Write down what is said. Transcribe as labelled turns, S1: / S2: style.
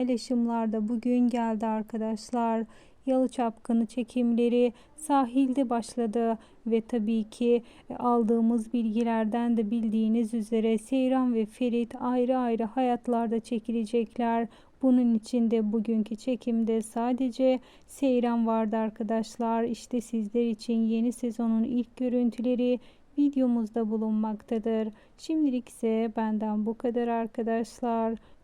S1: paylaşımlarda bugün geldi arkadaşlar. Yalı Çapkını çekimleri sahilde başladı ve tabii ki e, aldığımız bilgilerden de bildiğiniz üzere Seyran ve Ferit ayrı ayrı hayatlarda çekilecekler. Bunun için de bugünkü çekimde sadece Seyran vardı arkadaşlar. İşte sizler için yeni sezonun ilk görüntüleri videomuzda bulunmaktadır. Şimdilik ise benden bu kadar arkadaşlar.